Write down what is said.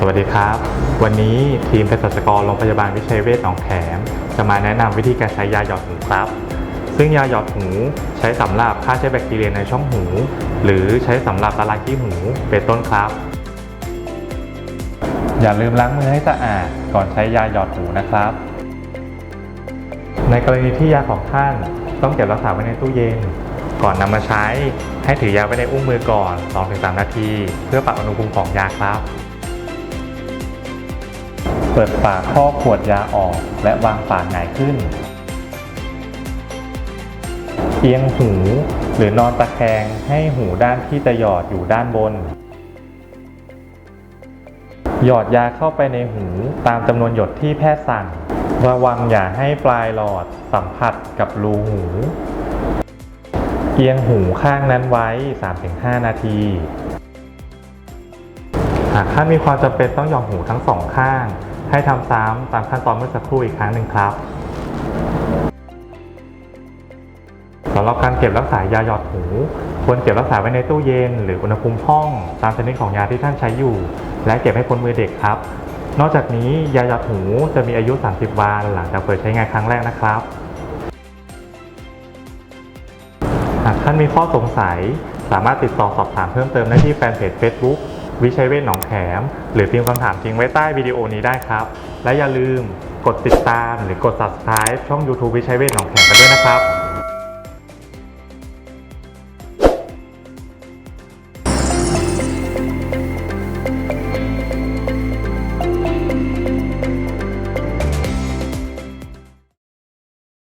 สวัสดีครับ วันนี้ทีมเภสัชกรโรงพยาบาลวิชัยเวชหนองแขม จะมาแนะนำวิธีการใช้ยาหยอดหูครับ ซึ่งยาหยอดหูใช้สำหรับฆ่าเชื้อแบคทีเรียในช่องหู หรือใช้สำหรับละลายขี้หูเป็นต้นครับ อย่าลืมล้างมือให้สะอาดก่อนใช้ยาหยอดหูนะครับ ในกรณีที่ยาของท่านต้องเก็บรักษาไว้ในตู้เย็น ก่อนนำมาใช้ให้ถือยาไว้ในอุ้งมือก่อน 2-3 นาที เพื่อปรับอุณหภูมิของยาครับ ปิดฝาครอขวดยาออก และวางฝาหงายขึ้น เอียงหูหรือนอนตะแคงให้หูด้านที่จะหยอดอยู่ด้านบน หยอดยาเข้าไปในหูตามจำนวนหยดที่แพทย์สั่ง ระวังอย่าให้ปลายหลอดสัมผัสกับรูหู เอียงหูข้างนั้นไว้ 3-5 นาทีหากท่านมีความจำเป็นต้องหยอดหูทั้งสองข้าง ให้ทำซ้ำตามขั้นตอนเมื่อสักครู่อีกครั้งหนึ่งครับสำหรับการเก็บรักษายาหยอดหู ควรเก็บรักษาไว้ในตู้เย็น หรืออุณหภูมิห้อง ตามชนิดของยาที่ท่านใช้อยู่ และเก็บให้พ้นมือเด็กครับ นอกจากนี้ยาหยอดหูจะมีอายุ 30 วันหลังจากเปิดใช้งานครั้งแรกนะครับหากท่านมีข้อสงสัย สามารถติดต่อสอบถามเพิ่มเติมได้ที่แฟนเพจ Facebook วิชัยเวชหนองแขม หรือพิมพ์คำถามทิ้งไว้ใต้วิดีโอนี้ได้ครับ และอย่าลืมกดติดตามหรือกด subscribe ช่อง YouTube วิชัยเวชหนองแขมกันด้วยนะครับ